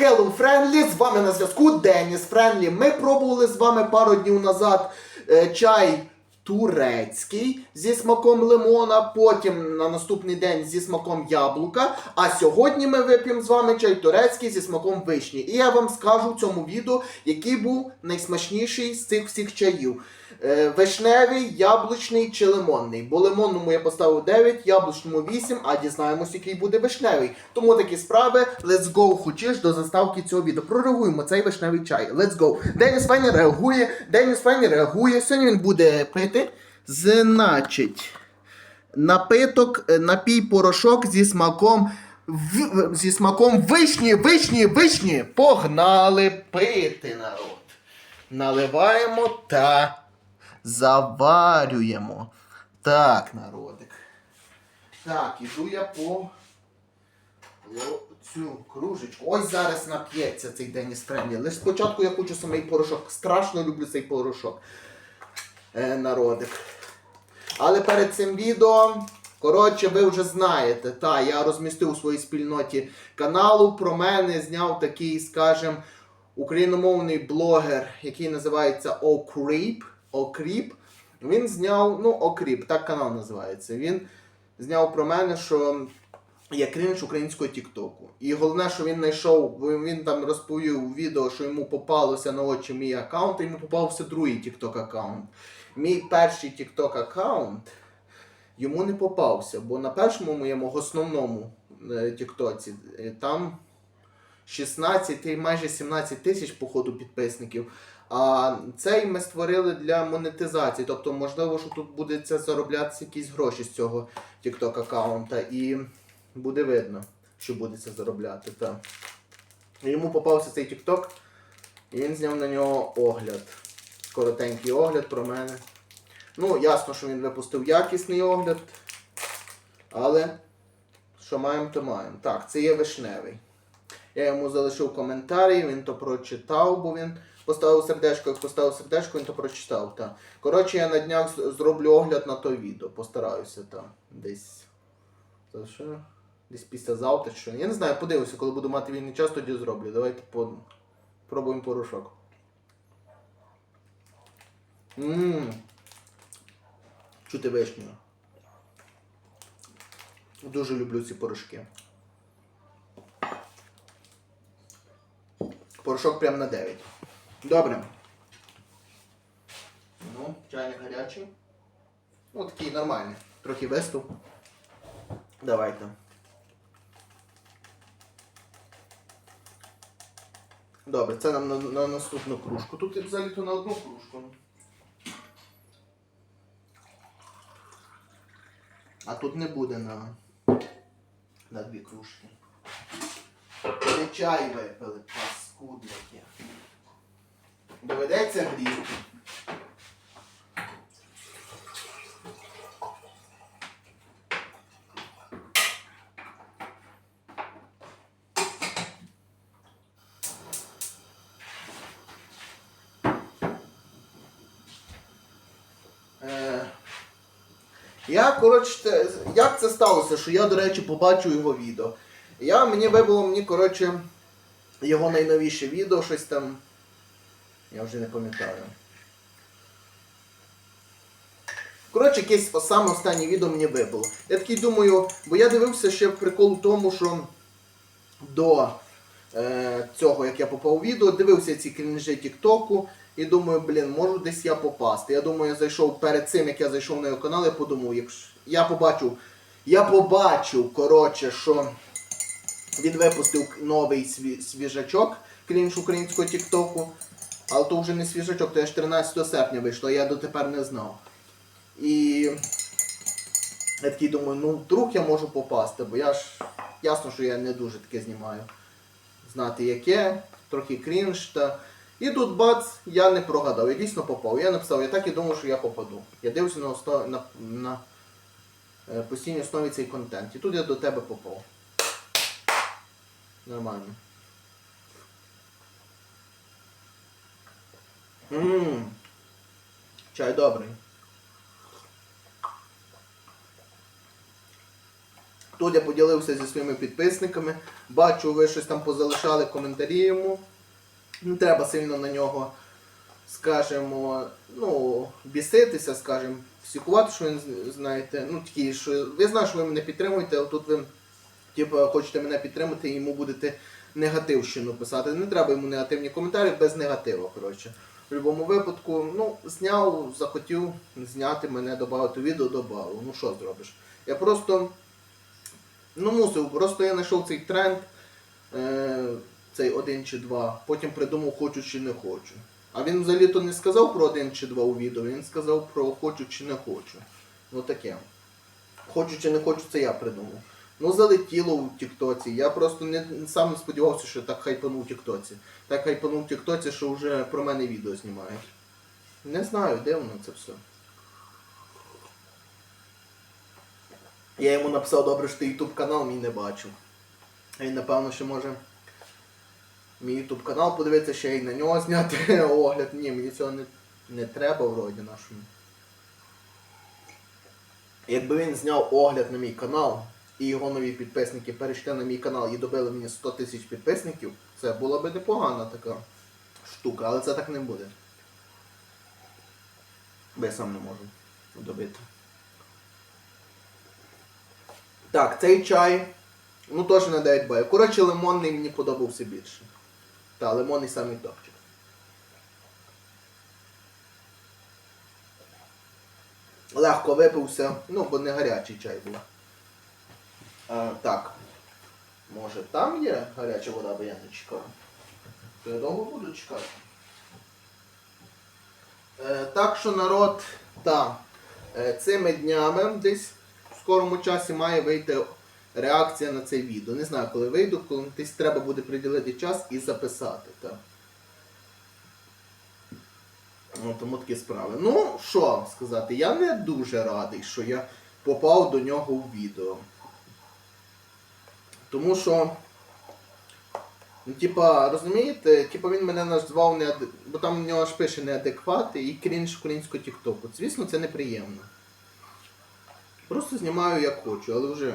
Hello Friendly, з вами на зв'язку Деніс Френлі. Ми пробували з вами пару днів назад е, чай турецький зі смаком лимона, потім на наступний день зі смаком яблука. А сьогодні ми вип'ємо з вами чай турецький зі смаком вишні. І я вам скажу в цьому відео, який був найсмачніший з цих всіх чаїв. Е, Вишневий, яблучний чи лимонний. Бо лимонному я поставив 9, яблучному 8, а дізнаємось, який буде вишневий. Тому такі справи. Let's go, хочеш до заставки цього відео. Прореагуємо цей вишневий чай. Let's go. Деніс Файні реагує. Деніс Файні реагує. Сьогодні він буде пити. Значить, напиток, е, напій порошок зі смаком. В, зі смаком вишні, вишні, вишні. Погнали пити, народ. Наливаємо та заварюємо. Так, народик. Так, іду я по цю кружечку. Ось зараз нап'ється цей Деніс Френлі. Лише спочатку я хочу самий порошок. Страшно люблю цей порошок. Е, народик. Але перед цим відео, коротше, ви вже знаєте, та, я розмістив у своїй спільноті каналу. Про мене зняв такий, скажем, україномовний блогер, який називається Окріп. Окріп. Він зняв, ну, Окріп, так канал називається. Він зняв про мене, що я крінж українського Тіктоку. І головне, що він знайшов, він там розповів відео, що йому попалося на очі мій аккаунт, і йому попався другий TikTok аккаунт. Мій перший TikTok аккаунт йому не попався, бо на першому моєму основному е, Тіктоці е, там 16 і майже 17 тисяч походу підписників. А цей ми створили для монетизації. Тобто, можливо, що тут буде зароблятися якісь гроші з цього TikTok аккаунта. І буде видно, що буде це заробляти. Так. Йому попався цей TikTok, і він зняв на нього огляд. Коротенький огляд про мене. Ну, ясно, що він випустив якісний огляд. Але що маємо, то маємо. Так, це є вишневий. Я йому залишив коментарі, він то прочитав, бо він поставив сердечко, як поставив сердечко, він то прочитав. Та. Коротше, я на днях зроблю огляд на то відео. Постараюся там. Десь. Це що? Десь післязавтра що. Я не знаю, подивлюся, коли буду мати вільний час, тоді зроблю. Давайте по... пробуємо порошок. Ммм. Чути вишню. Дуже люблю ці порошки. Порошок прям на 9. Добре. Ну, чайник гарячий. Ну, такий нормальний. Трохи виступ. Давайте. Добре, це нам на, на наступну кружку. Тут взагалі то на одну кружку. А тут не буде на, на дві кружки. Не чай випили, паскудники. Доведеться гріти. Е, Я, коротше, як це сталося, що я, до речі, побачив його відео. Я, мені вибило, мені, коротше, його найновіше відео, щось там. Я вже не пам'ятаю. Коротше, якесь саме останнє відео мені вибило. Я такий думаю, бо я дивився ще прикол в тому, що до е, цього, як я попав у відео, дивився ці крінжі Тіктоку і думаю, блін, можу десь я попасти. Я думаю, я зайшов перед цим, як я зайшов на його канал, я подумав, якщо я побачив, я побачив, коротше, що він випустив новий свіжачок крінж українського Тіктоку. Але то вже не свіжачок, то аж 13 серпня вийшло, я дотепер не знав. І я такий думаю, ну вдруг я можу попасти, бо я ж ясно, що я не дуже таке знімаю. Знати яке, трохи крінж та. І тут бац, я не прогадав, я дійсно попав. Я написав, я так і думав, що я попаду. Я дивився на, основ... на, на е, постійній основі цей контент. І тут я до тебе попав. Нормально. Ммм. Чай добрий. Тут я поділився зі своїми підписниками. Бачу, ви щось там позалишали коментарі йому. Не треба сильно на нього, скажімо, ну, біситися, скажімо, псікувати, що він знаєте. Ну, такі, що ви знаєте, що ви мене підтримуєте, а тут ви типу, хочете мене підтримати і йому будете негативщину писати. Не треба йому негативні коментарі без негативу. Коротше. В будь-якому випадку, ну, зняв, захотів зняти мене, додати відео, додав. Ну що зробиш? Я просто ну, мусив, просто я знайшов цей тренд, е, цей один чи два, потім придумав хочу чи не хочу. А він взагалі то не сказав про один чи два у відео, він сказав про хочу чи не хочу. Ну таке. Хочу чи не хочу, це я придумав. Ну, залетіло у Тіктоці. Я просто не сам сподівався, що так хайпанув у Тіктоці. Так хайпанув у Тіктоці, що вже про мене відео знімають. Не знаю, де воно це все. Я йому написав добре, що ти ютуб канал мій не бачив. Він напевно ще може мій ютуб канал подивитися, ще й на нього зняти огляд. Ні, мені цього не, не треба вроді нашому. Якби він зняв огляд на мій канал і його нові підписники перейшли на мій канал і добили мені 100 тисяч підписників, це була би непогана така штука, але це так не буде. Бо я сам не можу добити. Так, цей чай. Ну теж на 9 балів. Коротше, лимонний мені подобався більше. Та, лимонний самий топчик. Легко випився, ну, бо не гарячий чай був. А, так. Може там є гаряча вода, бо я не чекав. То я довго буду чекати. Е, так що народ, так, е, цими днями десь в скорому часі має вийти реакція на це відео. Не знаю, коли вийду, коли десь треба буде приділити час і записати. Так. Ну, тому такі справи. Ну, що вам сказати, я не дуже радий, що я попав до нього в відео. Тому що, ну, типа, розумієте, типа він мене назвав не бо там в нього аж пише неадеквати і крінж українського тіктоку. Звісно, це неприємно. Просто знімаю як хочу, але вже.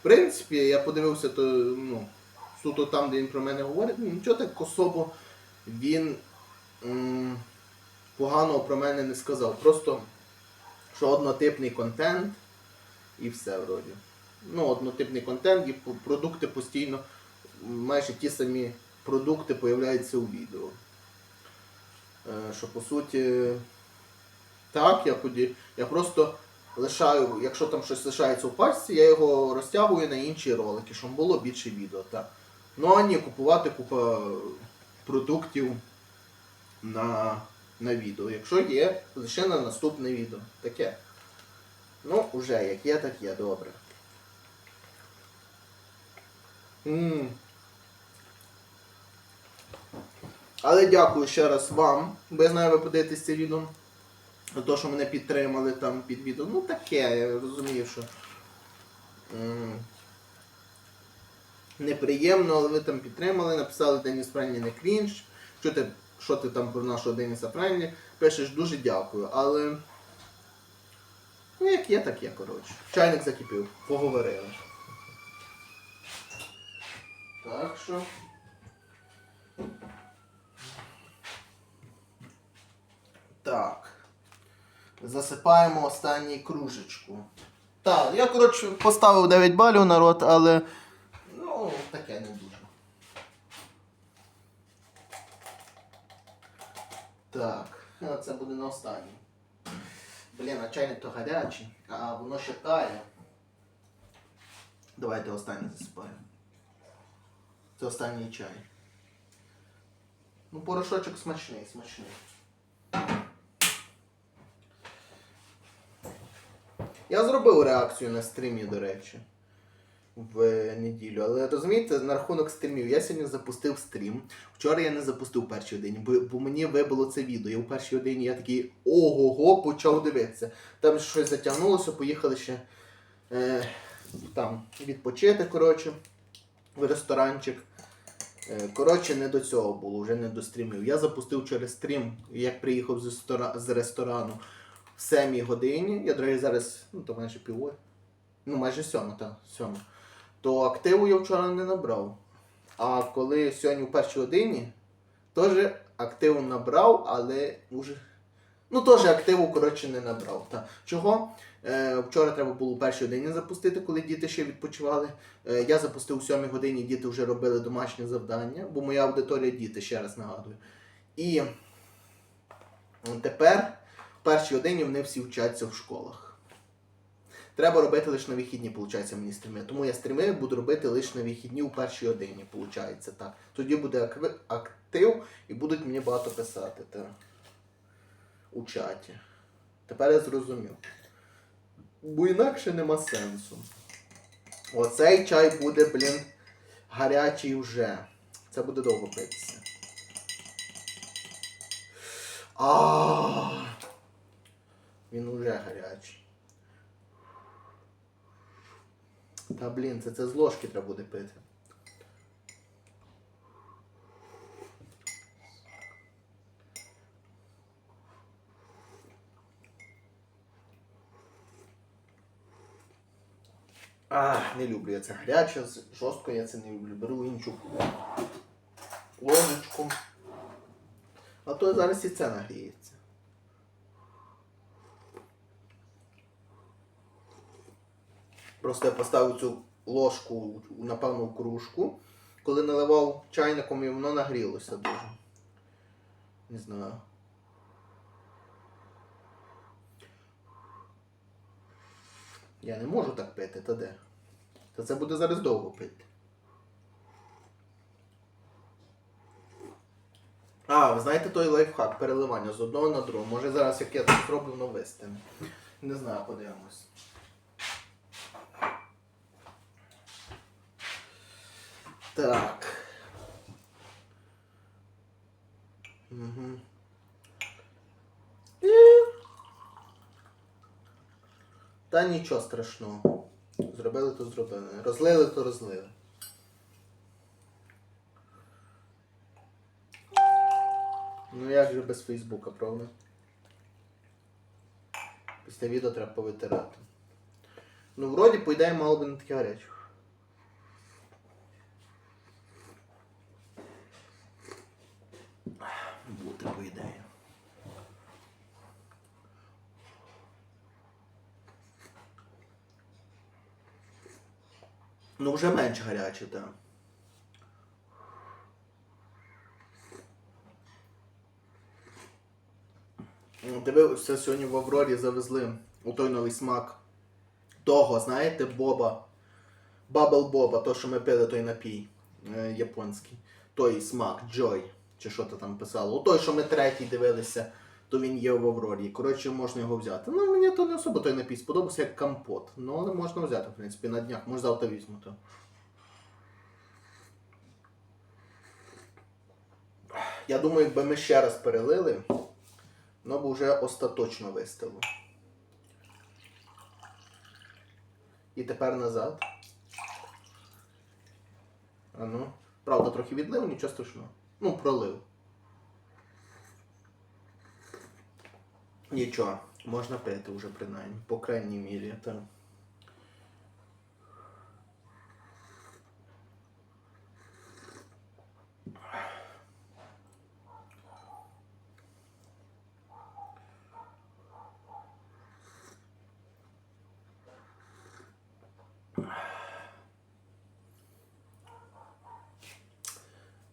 В принципі, я подивився, то, ну, суто там, де він про мене говорить, ну, нічого так особо він м, поганого про мене не сказав. Просто що однотипний контент і все вроді. Ну, однотипний контент і продукти постійно, майже ті самі продукти появляються у відео. Е, Що по суті, так, я, поді... я просто лишаю, якщо там щось лишається у пачці, я його розтягую на інші ролики, щоб було більше відео. Так. Ну а ні, купувати купа продуктів на, на відео. Якщо є, лише на наступне відео. Таке. Ну, уже як є, так є, добре. М Але дякую ще раз вам, бо я знаю, ви подивитесь це відео. За те, що мене підтримали там під відео. Ну таке, я розумію, що. м, Неприємно, але ви там підтримали, написали Деніс Френлі не крінж. Що ти, що ти там про нашого Деніса Френлі? Пишеш дуже дякую, але. Ну, як є, так є, коротше. Чайник закипів, поговорили. Так що. Так. Засипаємо останню кружечку. Так, я, коротше, поставив 9 балів народ, але. Ну, таке не дуже. Так, це буде на останній. Блін, а чайник то гарячий, а воно ще тає. Давайте останній засипаємо. Це останній чай. Ну, порошочок смачний, смачний. Я зробив реакцію на стрімі, до речі, в неділю. Але розумієте, на рахунок стрімів, я сьогодні запустив стрім. Вчора я не запустив в першій годині, бо, бо мені вибило це відео. Я в першій годині я такий ого-го почав дивитися. Там щось затягнулося, поїхали ще е, там відпочити, коротше, в ресторанчик. Е, Коротше, не до цього було, вже не до стрімів. Я запустив через стрім, як приїхав з, ресторану в 7 годині. Я, до речі, зараз, ну то майже пів. ну майже сьома, так, сьома, то активу я вчора не набрав. А коли сьогодні в першій годині, теж активу набрав, але вже. Ну, теж активу, коротше, не набрав. Та. Чого? Е, вчора треба було у першій годині запустити, коли діти ще відпочивали. Е, я запустив у сьомій годині, діти вже робили домашнє завдання, бо моя аудиторія діти, ще раз нагадую. І тепер в першій годині вони всі вчаться в школах. Треба робити лише на вихідні, виходить, мені стріми. Тому я стріми буду робити лише на вихідні у першій годині, виходить, так. Тоді буде актив і будуть мені багато писати та, у чаті. Тепер я зрозумів. Бо інакше нема сенсу. Оцей чай буде, блін, гарячий вже. Це буде довго питися. А. Він уже гарячий. Та блін, це, це з ложки треба буде пити. А, не люблю я це гаряче, жорстко я це не люблю. Беру іншу ложечку. А то зараз і це нагріється. Просто я поставив цю ложку, напевно, в кружку. Коли наливав чайником і воно нагрілося дуже. Не знаю. Я не можу так пити, та де? Та це буде зараз довго пити. А, ви знаєте той лайфхак переливання з одного на другого. Може зараз як я це зроблю, воно. Не знаю, подивимось. Так. Угу. Та нічого страшного. Зробили, то зробили. Розлили, то розлили. Ну як же без Фейсбука, правда? Після відео треба повитирати. Ну, вроді, по ідеї, мало би не таке гаряче. Бути, по ідеї. Ну, вже менш гаряче, так. Ну, Дивився, сьогодні в Аврорі завезли у той новий смак того, знаєте, Боба. Бабл Боба, то, що ми пили той напій е, японський. Той смак, Joy, чи що то там писало. У той, що ми третій дивилися, то він є в Аврорі. Коротше, можна його взяти. Ну, мені то не особо той напій сподобався як компот. Ну, але можна взяти, в принципі, на днях. Може завтра візьму то. Я думаю, якби ми ще раз перелили, воно б вже остаточно вистило. І тепер назад. А ну. Правда, трохи відлив, нічого страшного. Ну, пролив. Нічого, можна пити вже принаймні, по крайній мірі. Так.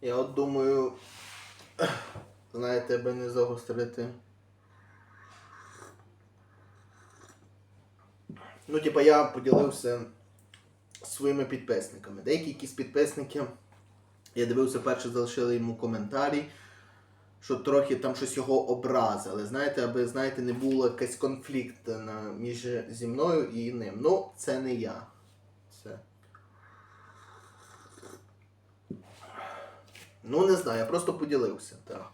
Я от думаю, знаєте, аби не загострити. Ну, типа, я поділився своїми підписниками. Деякі якісь підписники, я дивився, перше залишили йому коментарі, що трохи там щось його образили. Знаєте, аби знаєте, не було якийсь конфлікт на, між зі мною і ним. Ну, це не я. Це. Ну, не знаю, я просто поділився, так.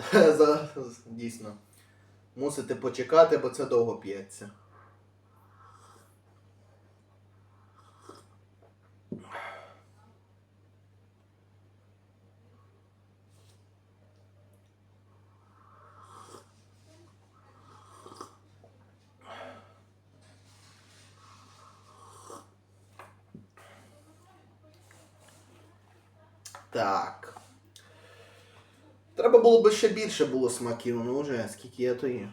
правда. Дійсно. Мусите почекати, бо це довго п'ється. Так. Треба було би ще більше було смаків, ну вже скільки є, то є.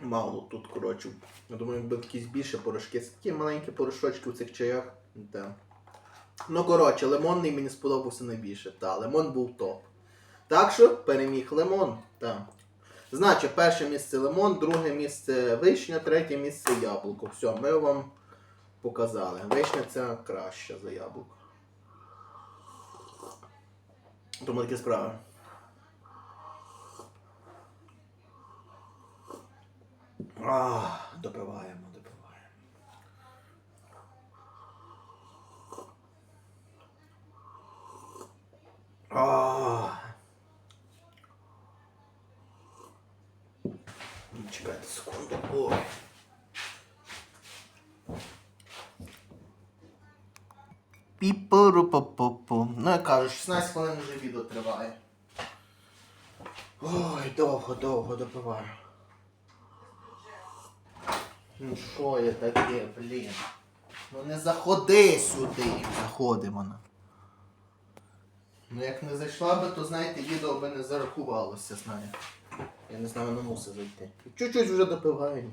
Мало тут, коротше. Я думаю, якби якісь більше порошки. Такі маленькі порошочки в цих чаях. Та. Ну, коротше, лимонний мені сподобався найбільше. Та, лимон був топ. Так що переміг лимон. Та. Значить, перше місце лимон, друге місце вишня, третє місце яблуко. Все, ми вам показали. Вишня це краще за яблуко. Тому такі справи. Ах, допиваємо. Ах. Ну, Чекайте секунду. Ой. Піпору-по-по-по. Ну, я кажу, 16 хвилин вже відео триває. Ой, довго, довго допиваю. Ну що я таке, блін? Ну не заходи сюди. Заходи вона. Ну як не зайшла би, то знаєте, відео би не зарахувалося, знаю. Я не знаю, воно мусить зайти. Чуть-чуть вже допиваю.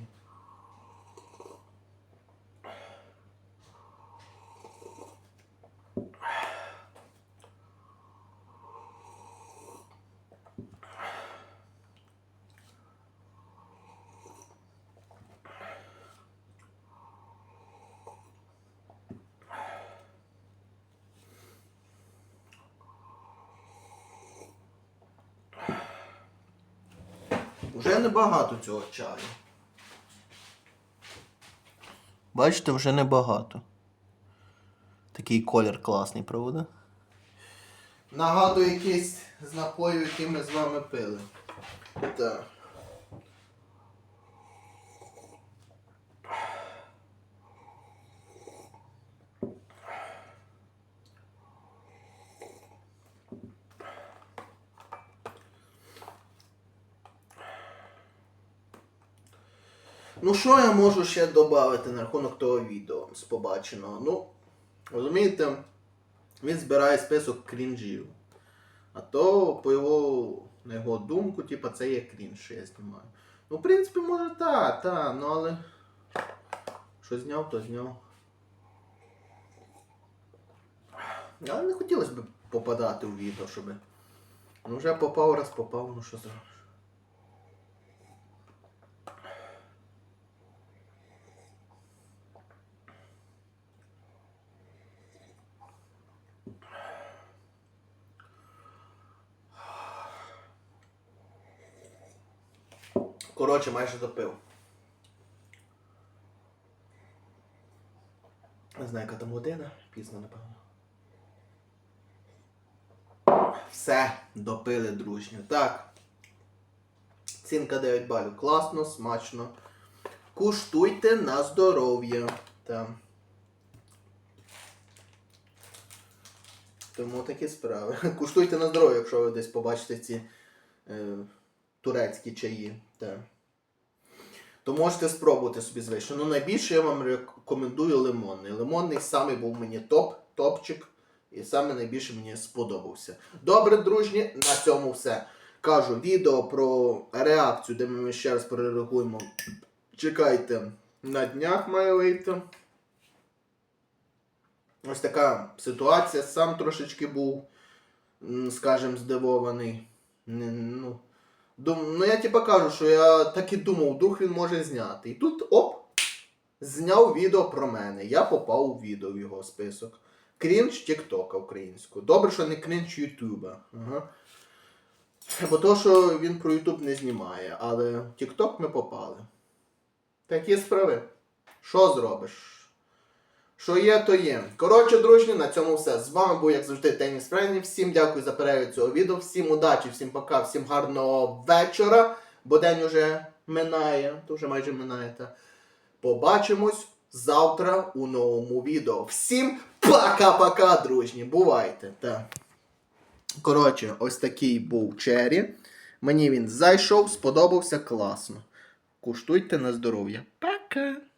Вже небагато цього чаю. Бачите, вже небагато. Такий колір класний, правда? Нагадую якийсь з напоїв, які ми з вами пили. Так. Що я можу ще додати на рахунок того відео з побаченого? Ну, розумієте, він збирає список крінжів. А то, по його, на його думку, типа, це є крінж, що я знімаю. Ну, в принципі, може так, так, ну але. Що зняв, то зняв. Але не хотілося б попадати у відео, щоб. Ну вже попав, раз попав, ну що зробиш. Коротше, майже допив. Не знаю, яка там година, пізно, напевно. Все, допили дружньо. Так. Цінка 9 балів. Класно, смачно. Куштуйте на здоров'я. Тому такі справи. Куштуйте на здоров'я, якщо ви десь побачите ці е, турецькі чаї. Так. То можете спробувати собі звичайно. Ну найбільше я вам рекомендую лимонний. Лимонний саме був мені топ, топчик. І саме найбільше мені сподобався. Добре, дружні, на цьому все. Кажу, відео про реакцію, де ми ще раз перереагуємо. Чекайте, на днях має вийти. Ось така ситуація. Сам трошечки був, м, скажем, здивований. Ну, дум, ну я типа кажу, що я так і думав, вдруг він може зняти. І тут оп! Зняв відео про мене. Я попав у відео в його список. Крінж Тіктока українською. Добре, що не крінж Ютуба. Ага. Бо то, що він про Ютуб не знімає, але Тікток ми попали. Такі справи. Що зробиш? Що є, то є. Коротше, дружні, на цьому все. З вами був, як завжди, Теніс Френні. Всім дякую за перегляд цього відео. Всім удачі, всім пока, всім гарного вечора. Бо день уже минає, то вже майже минає. Побачимось завтра у новому відео. Всім пока-пока, дружні. Бувайте. Та. Коротше, ось такий був Чері. Мені він зайшов, сподобався класно. Куштуйте на здоров'я. Пока!